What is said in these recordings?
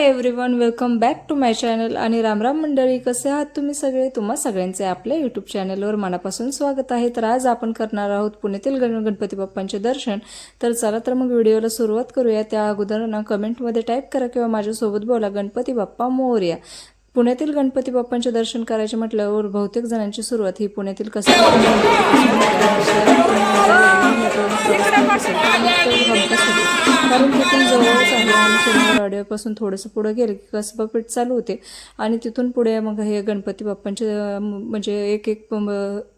Hi everyone welcome back to my channel आणि रामराम मंडळी कसे आहात तुम्ही सगळे? तुम्हा सगळ्यांचे आपल्या यूट्यूब चॅनलवर मनापासून स्वागत आहे. तर आज आपण करणार आहोत पुण्यातील गण गणपती बाप्पांचे दर्शन. तर चला तर मग व्हिडिओला सुरुवात करूया. त्या अगोदर ना कमेंटमध्ये टाईप करा किंवा माझ्यासोबत बोला गणपती बाप्पा मोर्या. पुण्यातील गणपती बाप्पांचे दर्शन करायचे म्हटल्यावर बहुतेक जणांची सुरुवात ही पुण्यातील कसं? कारण तिथून जवळच आहे आणि शनिवार थोडंसं पुढं गेलं की कसबा पीठ चालू होते. आणि तिथून पुढे मग हे गणपती बाप्पांचे म्हणजे एक एक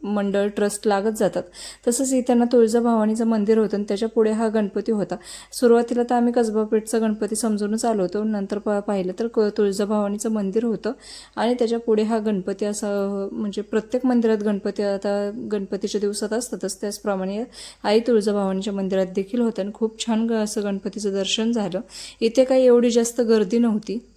मंडळ ट्रस्ट लागत जातात. तसंच इथं तुळजाभवानीचं मंदिर होतं आणि त्याच्या पुढे हा गणपती होता. सुरुवातीला तर आम्ही कसबा पीठचा गणपती समजूनच आलो होतो. नंतर प पाहिलं तर क- तुळजाभवानीचं मंदिर होतं. आणि त्याच्या पुढे हा गणपती असा म्हणजे प्रत्येक मंदिरात गणपती आता गणपतीच्या दिवसात असतातच. त्याचप्रमाणे आई तुळजाभवानीच्या मंदिरात देखील होतं आणि खूप छान ग- असं गणपतीचं दर्शन झालं. इथे काही एवढी जास्त गर्दी नव्हती.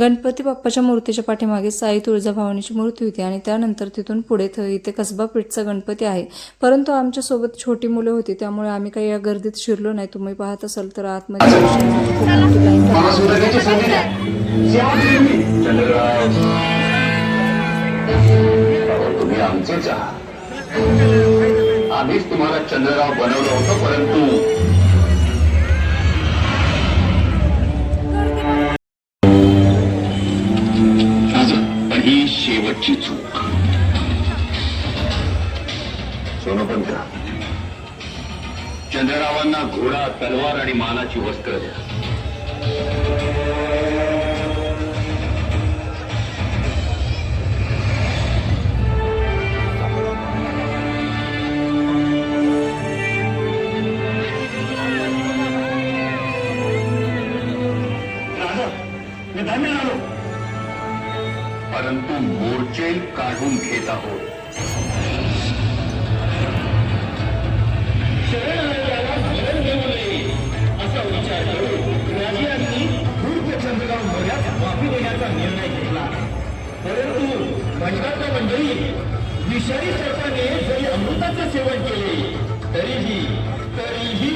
गणपती बाप्पाच्या मूर्तीच्या पाठीमागे साई तुळजाभवानीची मूर्ती होती आणि त्यानंतर तिथून पुढे थ- इथे कसबा पेठचा गणपती आहे. परंतु आमच्यासोबत छोटी मुलं होती त्यामुळे आम्ही काही या गर्दीत शिरलो नाही. तुम्ही पाहत असाल तर आतमध्ये आम्हीच तुम्हाला चंद्रराव बनवलं होतं परंतु पण ही शेवटची चूक. सोनोपंत चंद्ररावांना घोडा तलवार आणि मानाची वस्त्र द्या. परंतु मोर्चे काढून घेत आहोत. असा विचार करून निर्णय घेतला परंतु विषारी सर्पाने जरी अमृताचे सेवन केले तरीही तरीही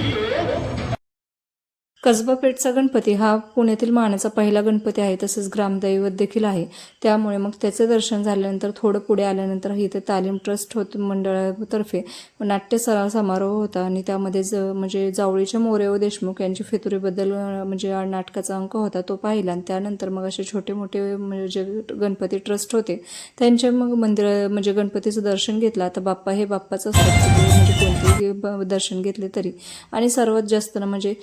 कसबा पेठचा गणपती हा पुण्यातील मानाचा पहिला गणपती आहे तसेच ग्रामदैवत देखील आहे. त्यामुळे मग त्याचे दर्शन झाल्यानंतर थोडं पुढे आल्यानंतर इथे तालीम ट्रस्ट होत मंडळातर्फे नाट्य सराव समारोह होता आणि त्यामध्ये ज म्हणजे जावळीच्या मोरेव व देशमुख यांची फितुरीबद्दल म्हणजे नाटकाचा अंक होता तो पाहिला आणि त्यानंतर मग असे छोटे मोठे म्हणजे जे गणपती ट्रस्ट होते. त्यांच्या मग मंदिर म्हणजे गणपतीचं दर्शन घेतलं. आता बाप्पा हे बाप्पाचं असतात म्हणजे कोणतेही ब- दर्शन घेतले तरी. आणि सर्वात जास्त ना म्हणजे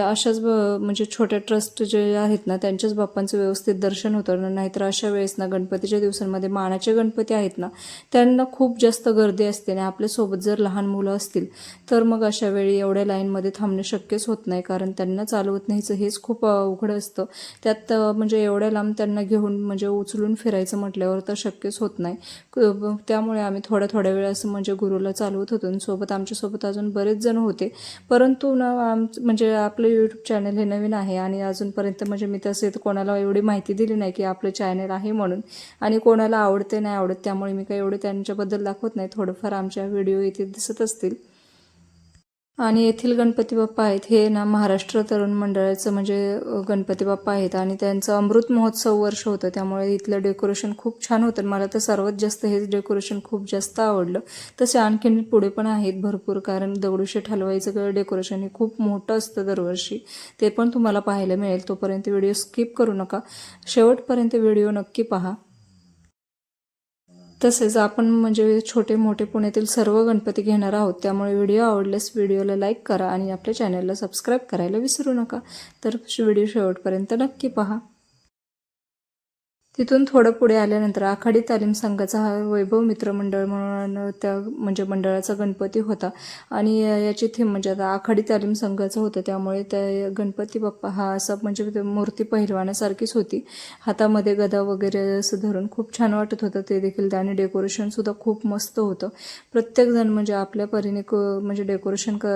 अशा अशाच ब- म्हणजे छोट्या ट्रस्ट जे आहेत ना त्यांच्याच बाप्पांचं व्यवस्थित दर्शन होतं ना नाहीतर अशा वेळेस ना गणपतीच्या दिवसांमध्ये मानाचे गणपती आहेत ना त्यांना खूप जास्त गर्दी असते आणि आपल्यासोबत जर लहान मुलं असतील तर मग अशा वेळी एवढ्या लाईनमध्ये थांबणं शक्यच होत नाही कारण त्यांना चालवत नाहीचं हेच खूप अवघड असतं. त्यात म्हणजे एवढ्या लांब त्यांना घेऊन म्हणजे उचलून फिरायचं म्हटल्यावर तर शक्यच होत नाही. क- त्यामुळे आम्ही थोड्या थोड्या वेळ असं म्हणजे गुरुला चालवत होतो आणि सोबत आमच्यासोबत अजून बरेच जण होते. परंतु ना आम म्हणजे आपले यूट्यूब चॅनल हे नवीन आहे आणि अजूनपर्यंत म्हणजे मी तसे तर कोणाला एवढी माहिती दिली नाही की आपलं चॅनल आहे म्हणून. आणि कोणाला आवडते नाही आवडत त्यामुळे मी काही एवढे त्यांच्याबद्दल दाखवत नाही. थोडंफार आमच्या व्हिडिओ इथे दिसत असतील. आणि येथील गणपती बाप्पा आहेत हे ना महाराष्ट्र तरुण मंडळाचं म्हणजे गणपती बाप्पा आहेत आणि त्यांचं अमृत महोत्सव वर्ष होतं. त्यामुळे इथलं डेकोरेशन खूप छान होतं. मला तर सर्वात जास्त हेच डेकोरेशन खूप जास्त आवडलं. तसे आणखीन पुढे पण आहेत भरपूर. कारण दगडूशेठ हलवाईचं डेकोरेशन हे खूप मोठं असतं दरवर्षी. ते पण तुम्हाला पाहायला मिळेल. तोपर्यंत व्हिडिओ स्किप करू नका. शेवटपर्यंत व्हिडिओ नक्की पहा. तसेच आपण म्हणजे छोटे मोठे पुण्यातील सर्व गणपती घेणार आहोत. त्यामुळे व्हिडिओ आवडल्यास व्हिडिओला लाईक करा आणि आपल्या चॅनलला सबस्क्राईब करायला विसरू नका. तर व्हिडिओ शेवटपर्यंत नक्की पहा. तिथून थोडं पुढे आल्यानंतर आखाडी तालीम संघाचा हा वैभव मित्रमंडळ म्हणून त्या म्हणजे मंडळाचा गणपती होता. आणि याची थीम म्हणजे आता आखाडी तालीम संघाचं होतं त्यामुळे त्या गणपती बाप्पा हा असा म्हणजे मूर्ती पहिलवानासारखीच होती. हातामध्ये गदा वगैरे असं धरून खूप छान वाटत होतं. ते देखील आणि डेकोरेशनसुद्धा खूप मस्त होतं. प्रत्येकजण म्हणजे आपल्या परीने क म्हणजे डेकोरेशन क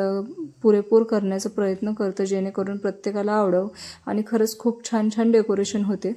पुरेपूर करण्याचा प्रयत्न करतं जेणेकरून प्रत्येकाला आवडव. आणि खरंच खूप छान छान डेकोरेशन होते.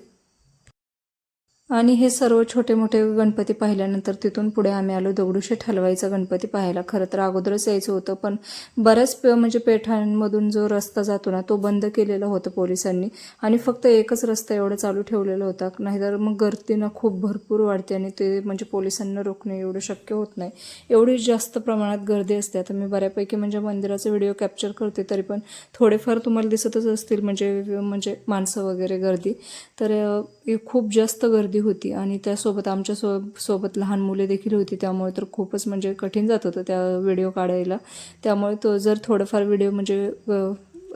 आणि हे सर्व छोटे मोठे गणपती पाहिल्यानंतर तिथून पुढे आम्ही आलो. दगडूशेठ हलवाईचा गणपती पाहायला. खरं तर अगोदरच यायचं होतं पण बऱ्याच प- म्हणजे पेठांमधून जो रस्ता जातो ना तो बंद केलेला होता पोलिसांनी. आणि फक्त एकच रस्ता एवढा चालू ठेवलेला होता. नाहीतर मग गर्दी ना खूप भरपूर वाढते आणि ते म्हणजे पोलिसांना रोखणे एवढं शक्य होत नाही. एवढी जास्त प्रमाणात गर्दी असते. आता मी बऱ्यापैकी म्हणजे मंदिराचा व्हिडिओ कॅप्चर करते तरी पण थोडेफार तुम्हाला दिसतच असतील म्हणजे म्हणजे माणसं वगैरे गर्दी. तर ही खूप जास्त गर्दी होती आणि त्यासोबत आमच्या सो सोबत लहान मुले देखील होती. त्यामुळे तर खूपच म्हणजे कठीण जात होतं त्या व्हिडिओ काढायला. त्यामुळे तो जर थोडंफार व्हिडिओ म्हणजे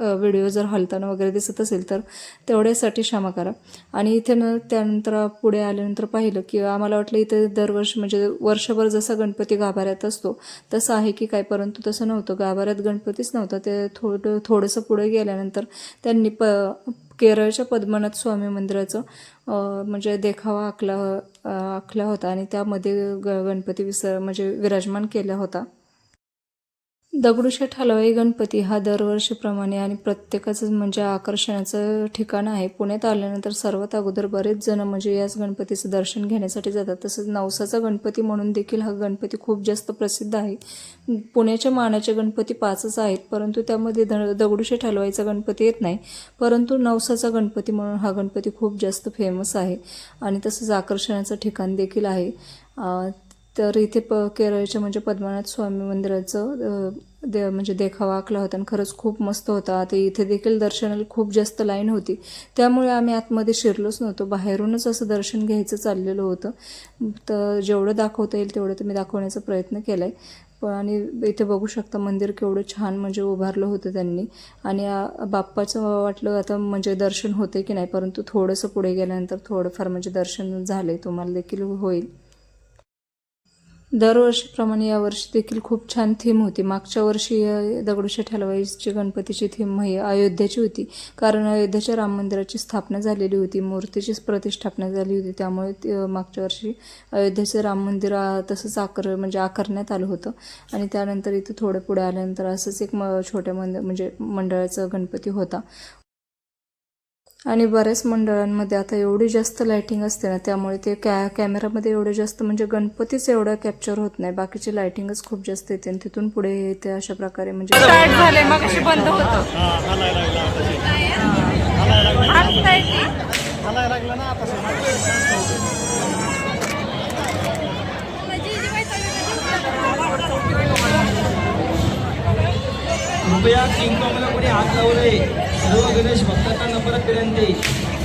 व्हिडिओ जर हलताना वगैरे दिसत असेल तर तेवढ्यासाठी क्षमा करा. आणि इथे न त्यानंतर पुढे आल्यानंतर पाहिलं की आम्हाला वाटलं इथे दरवर्षी म्हणजे वर्षभर जसा गणपती गाभाऱ्यात असतो तसं आहे की काय परंतु तसं नव्हतं. गाभाऱ्यात गणपतीच नव्हता. ते थोडं थोडंसं पुढे गेल्यानंतर त्यांनी प केरळच्या पद्मनाथ स्वामी मंदिराचं म्हणजे देखावा आखला आखला होता आणि त्यामध्ये ग गणपती विस म्हणजे विराजमान केला होता. दगडूशेठ हलवाई गणपती हा दरवर्षीप्रमाणे आणि प्रत्येकाचं म्हणजे आकर्षणाचं ठिकाण आहे. पुण्यात आल्यानंतर सर्वात अगोदर बरेच जण म्हणजे याच गणपतीचं दर्शन घेण्यासाठी जातात. तसंच नवसाचा गणपती म्हणून देखील हा गणपती खूप जास्त प्रसिद्ध आहे. पुण्याच्या मानाचे गणपती पाचच आहेत परंतु त्यामध्ये द दगडूशेठ हलवाईचा गणपती येत नाही. परंतु नवसाचा गणपती म्हणून हा गणपती खूप जास्त फेमस आहे. आणि तसंच आकर्षणाचं ठिकाण देखील आहे. तर इथे प केरळच्या म्हणजे पद्मनाथ स्वामी मंदिराचं दे म्हणजे देखावा आखला होता आणि खरंच खूप मस्त होता. ते इथे देखील दर्शनाला खूप जास्त लाईन होती. त्यामुळे आम्ही आतमध्ये शिरलोच नव्हतो. बाहेरूनच असं दर्शन घ्यायचं चाललेलं होतं. तर जेवढं दाखवता येईल तेवढं तर मी दाखवण्याचा प्रयत्न केला आहे पण आणि इथे बघू शकता मंदिर केवढं छान म्हणजे उभारलं होतं त्यांनी. आणि बाप्पाचं वाटलं आता म्हणजे दर्शन होते की नाही परंतु थोडंसं पुढे गेल्यानंतर थोडंफार म्हणजे दर्शन झाले तुम्हाला देखील होईल. दरवर्षीप्रमाणे यावर्षी देखील खूप छान थीम होती. मागच्या वर्षी दगडूशेठ हलवाईची गणपतीची थीम म्हणजे ही अयोध्याची होती. कारण अयोध्याच्या राम मंदिराची स्थापना झालेली होती. मूर्तीचीच प्रतिष्ठापना झाली होती. त्यामुळे ते, मागच्या वर्षी अयोध्याचं राम मंदिर तसंच आकर म्हणजे आकारण्यात आलं होतं. आणि त्यानंतर इथं थोडं पुढे आल्यानंतर असंच एक म छोट्या मंद म्हणजे मंडळाचा गणपती होता. आणि बऱ्याच मंडळांमध्ये आता एवढी जास्त लायटिंग असते ना त्यामुळे ते कॅ कॅमेरामध्ये एवढे जास्त म्हणजे गणपतीच एवढा कॅप्चर होत नाही. बाकीची लायटिंगच खूप जास्त येते आणि तिथून पुढे येते अशा प्रकारे म्हणजे स्टार्ट झाले मग अशी बंद होतं. आता येते. कृपया कोणी हात लावू नये सर्व गणेश भक्तांना नम्र विनंती.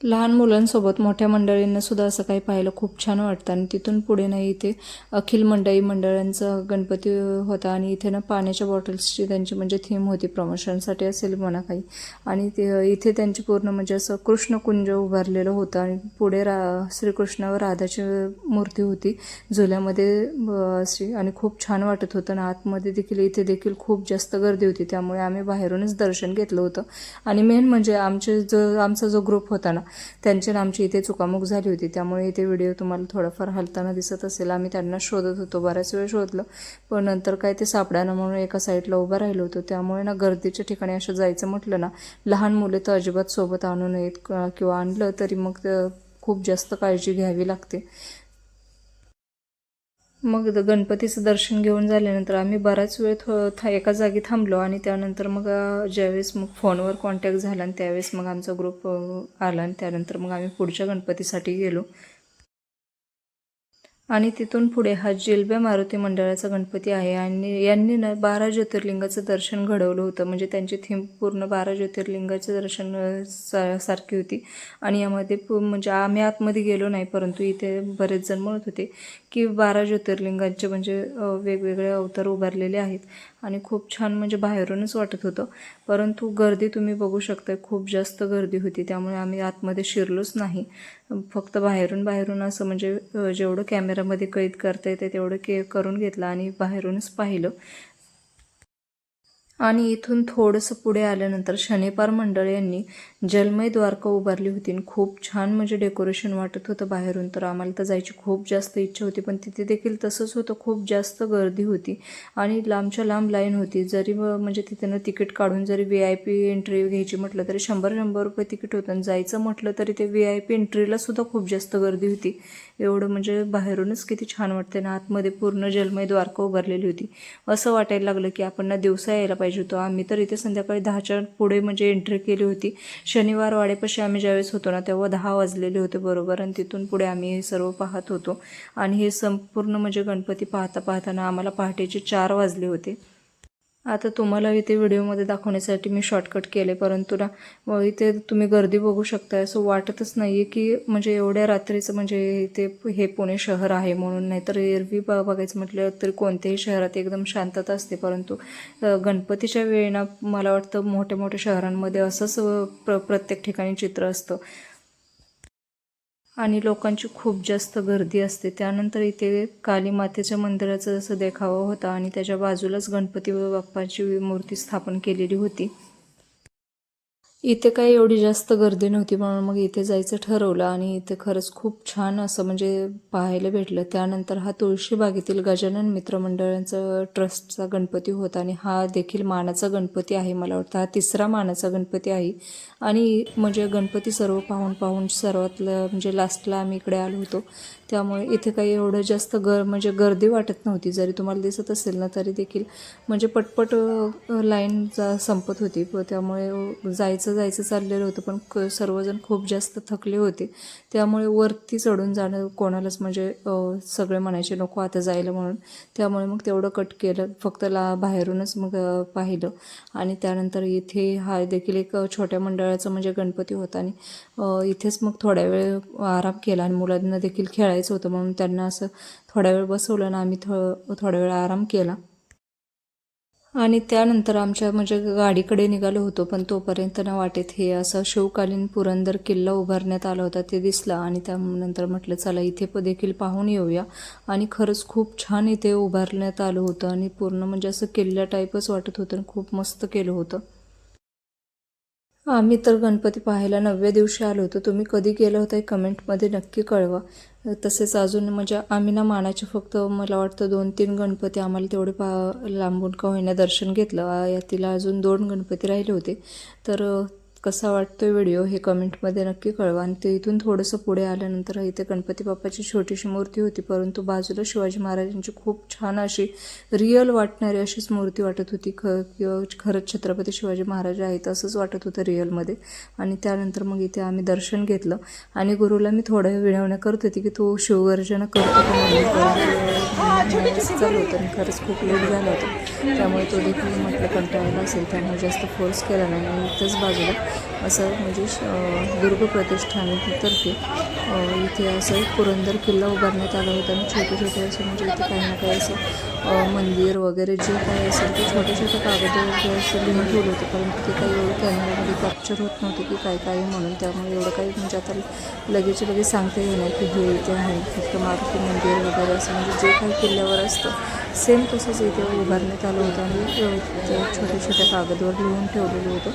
लहान मुलांसोबत मोठ्या मंडळींना सुद्धा असं काही पाहायला खूप छान वाटतं. आणि तिथून पुढे नाही इथे अखिल मंडळी मंडळांचा गणपती होता आणि इथे ना पाण्याच्या बॉटल्सची त्यांची म्हणजे थीम होती प्रमोशनसाठी असेल म्हणा काही. आणि ते इथे त्यांची पूर्ण म्हणजे असं कृष्णकुंज उभारलेलं होतं आणि पुढे रा श्रीकृष्ण व राधाची मूर्ती होती झुल्यामध्ये अशी. आणि खूप छान वाटत होतं आणि आतमध्ये देखील इथे देखील खूप जास्त गर्दी होती. त्यामुळे आम्ही बाहेरूनच दर्शन घेतलं होतं. आणि मेन म्हणजे आमचे जो आमचा जो ग्रुप होता ना त्यांची आमची इथे चुकामुक झाली होती. त्यामुळे इथे व्हिडिओ तुम्हाला थोडाफार हलताना दिसत असेल. आम्ही त्यांना शोधत होतो. बऱ्याच वेळ शोधलं. पण नंतर काय ते सापडाना म्हणून एका साईडला उभं राहिलो होतो. त्यामुळे ना गर्दीच्या ठिकाणी असं जायचं म्हटलं ना लहान मुले तर अजिबात सोबत आणू नयेत. किंवा आणलं तरी मग खूप जास्त काळजी घ्यावी लागते. मग गणपतीचं दर्शन घेऊन झाल्यानंतर आम्ही बराच वेळ थो था एका जागी थांबलो आणि त्यानंतर मग ज्यावेळेस मग फोनवर कॉन्टॅक्ट झाला आणि त्यावेळेस मग आमचा ग्रुप आला आणि त्यानंतर मग आम्ही पुढच्या गणपतीसाठी गेलो. आणि तिथून पुढे हा जिलब्या मारुती मंडळाचा गणपती आहे आणि यांनी ना बारा ज्योतिर्लिंगाचं दर्शन घडवलं होतं. म्हणजे त्यांची थीम पूर्ण बारा ज्योतिर्लिंगाचं दर्शन सा सारखी होती. आणि यामध्ये म्हणजे आम्ही आतमध्ये गेलो नाही परंतु इथे बरेच जण म्हणत होते की बारा ज्योतिर्लिंगांचे म्हणजे वेगवेगळे अवतार उभारलेले आहेत. आणि खूप छान म्हणजे बाहेरूनच वाटत होतं. परंतु गर्दी तुम्ही बघू शकता खूप जास्त गर्दी होती. त्यामुळे आम्ही आतमध्ये शिरलोच नाही. फक्त बाहेरून बाहेरून असं म्हणजे जेवढं कॅमेरामध्ये कैद करता येते तेवढं के करून घेतलं आणि बाहेरूनच पाहिलं. आणि इथून थोडंसं पुढे आल्यानंतर शनिपार मंडळ यांनी जलमय द्वारका उभारली होती आणि खूप छान म्हणजे डेकोरेशन वाटत होतं बाहेरून. तर आम्हाला तर जायची खूप जास्त इच्छा होती पण तिथे देखील तसंच होतं. खूप जास्त गर्दी होती आणि लांबच्या लांब लाईन होती. जरी व- म्हणजे तिथनं तिकीट काढून जरी व्ही आय पी एंट्री घ्यायची म्हटलं तरी शंभर शंभर रुपये तिकीट होतं. आणि जायचं म्हटलं तरी ते व्ही आय पी एंट्रीला सुद्धा खूप जास्त गर्दी होती. एवढं म्हणजे बाहेरूनच किती छान वाटते ना आतमध्ये पूर्ण जलमय द्वारका उभारलेली होती. असं वाटायला लागलं की आपण ना दिवसा यायला पाहिजे. होतो. आम्ही तर इथे संध्याकाळी दहाच्या पुढे म्हणजे एंट्री केली होती. शनिवार वाडेपाशी आम्ही ज्यावेळेस होतो ना तेव्हा दहा वाजलेले होते बरोबर. आणि तिथून पुढे आम्ही हे सर्व पाहत होतो. आणि हे संपूर्ण म्हणजे गणपती पाहता पाहताना आम्हाला पहाटेचे चार वाजले होते. आता तुम्हाला इथे व्हिडिओमध्ये दाखवण्यासाठी मी शॉर्टकट केले परंतु ना व इथे तुम्ही गर्दी बघू शकता असं वाटतच नाही आहे की म्हणजे एवढ्या रात्रीचं म्हणजे इथे हे पुणे शहर आहे म्हणून. नाहीतर एरवी ब बघायचं म्हटलं तर कोणत्याही शहरात एकदम शांतता असते. परंतु गणपतीच्या वेळेला मला वाटतं मोठ्या मोठ्या शहरांमध्ये असंच प्र प्रत्येक ठिकाणी चित्र असतं. आणि लोकांची खूप जास्त गर्दी असते. त्यानंतर इथे काली मातेच्या मंदिराचा जसं देखावा होता आणि त्याच्या बाजूलाच गणपती बाप्पाची मूर्ती स्थापन केलेली होती. इथे काही एवढी जास्त गर्दी नव्हती म्हणून मग इथे जायचं ठरवलं आणि इथे खरंच खूप छान असं म्हणजे पाहायला भेटलं. त्यानंतर हा तुळशीबागेतील गजानन मित्रमंडळांचं ट्रस्टचा गणपती होता आणि हा देखील मानाचा गणपती आहे मला वाटतं. हा तिसरा मानाचा गणपती आहे. आणि म्हणजे गणपती सर्व पाहून पाहून सर्वात म्हणजे लास्टला आम्ही इकडे आलो होतो. त्यामुळे इथे काही एवढं जास्त गर म्हणजे गर्दी वाटत नव्हती. जरी तुम्हाला दिसत असेल ना तरी देखील म्हणजे पटपट लाईन जा संपत होती. त्यामुळे जायचं जायचं जायचं चाललेलं होतं पण क सर्वजण खूप जास्त थकले होते. त्यामुळे वरती चढून जाणं कोणालाच म्हणजे सगळे म्हणायचे नको आता जायला म्हणून. त्यामुळे मग तेवढं कट केलं. फक्त ला बाहेरूनच मग पाहिलं. आणि त्यानंतर इथे हा देखील एक छोट्या मंडळाचं म्हणजे गणपती होता. आणि इथेच मग थोड्या वेळ आराम केला. आणि मुलांना देखील खेळायचं होतं म्हणून त्यांना असं थोड्या वेळ बसवलं आणि आम्ही थो थोड्या वेळ आराम केला. आणि त्यानंतर आमच्या म्हणजे गाडीकडे निघालो होतो पण तोपर्यंत ना वाटेत हे असं शिवकालीन पुरंदर किल्ला उभारण्यात आला होता ते दिसला आणि त्यानंतर म्हटलं चला इथे प देखील पाहून येऊया. आणि खरंच खूप छान इथे उभारण्यात आलं होतं आणि पूर्ण म्हणजे असं किल्ल्या टाईपच वाटत होतं आणि खूप मस्त केलं होतं. आम्ही तर गणपती पाहायला नवव्या दिवशी आलो होतो. तुम्ही कधी गेला होता हे कमेंटमध्ये नक्की कळवा. तसेच अजून म्हणजे आम्ही ना मानाचे फक्त मला वाटतं दोन तीन गणपती आम्हाला तेवढे पा लांबून का होईना दर्शन घेतलं. यातील अजून दोन गणपती राहिले होते. तर कसा वाटतोय व्हिडिओ हे कमेंटमध्ये नक्की कळवा. आणि ते इथून थोडंसं पुढे आल्यानंतर इथे गणपती बाप्पाची छोटीशी मूर्ती होती परंतु बाजूला शिवाजी महाराजांची खूप छान अशी रिअल वाटणारी अशीच मूर्ती वाटत होती. ख किंवा खरंच छत्रपती शिवाजी महाराज आहेत असंच वाटत होतं रिअलमध्ये आणि त्यानंतर मग इथे आम्ही दर्शन घेतलं. आणि गुरुला मी थोडं विनवण्या करत होती की तो शिवगर्जना करतो का नाही चालू होतं. आणि खरंच खूप लेट झालं होतं. त्यामुळे तो देखील म्हटलं कंटाळला असेल. त्यामुळे जास्त फोर्स केला नाही. आणि इथंच बाजूला असं म्हणजे श- दुर्ग प्रतिष्ठानतर्फे इथे असं पुरंदर किल्ला उभारण्यात आला होता. आणि छोटे छोटे असं म्हणजे इथे काही ना काही असं मंदिर वगैरे जे काही असेल ते छोटे छोटे कागदावर असं लिहून ठेवलं होतं. परंतु ते काही एवढं कॅमेऱ्यामध्ये कॅप्चर होत नव्हते की काय काय म्हणून. त्यामुळे एवढं काही म्हणजे आता लगेच लगेच सांगता येणार की हे इथे आहे. फक्त मारुती मंदिर वगैरे असं म्हणजे जे काही किल्ल्यावर असतं सेम तसंच इथे उभारण्यात आलं होतं. आणि ते छोट्या छोट्या कागदवर लिहून ठेवलेलं होतं.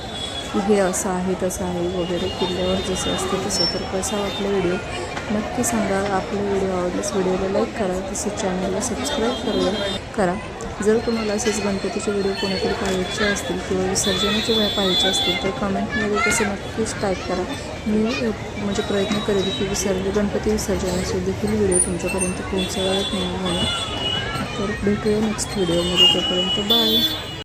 की हे असं आहे तसं आहे वगैरे किल्ल्यावर जसं असतं तसं. तर कसा वाटलं व्हिडिओ? नक्की सांगा. आपला व्हिडिओ आवडल्यास व्हिडिओला लाईक करा. तसं चॅनलला सबस्क्राईब करूया करा. जर तुम्हाला असेच गणपतीचे व्हिडिओ कोणीतरी पाहायचे असतील किंवा विसर्जनाचे वेळ पाहायचे असतील तर कमेंटमध्ये तसे नक्कीच टाईप करा. मी म्हणजे प्रयत्न करेल की विसर्ज गणपती विसर्जनाचे देखील व्हिडिओ तुमच्यापर्यंत पोहोचवत नाही म्हणून. तर भेटूया नेक्स्ट व्हिडिओमध्ये तोपर्यंत बाय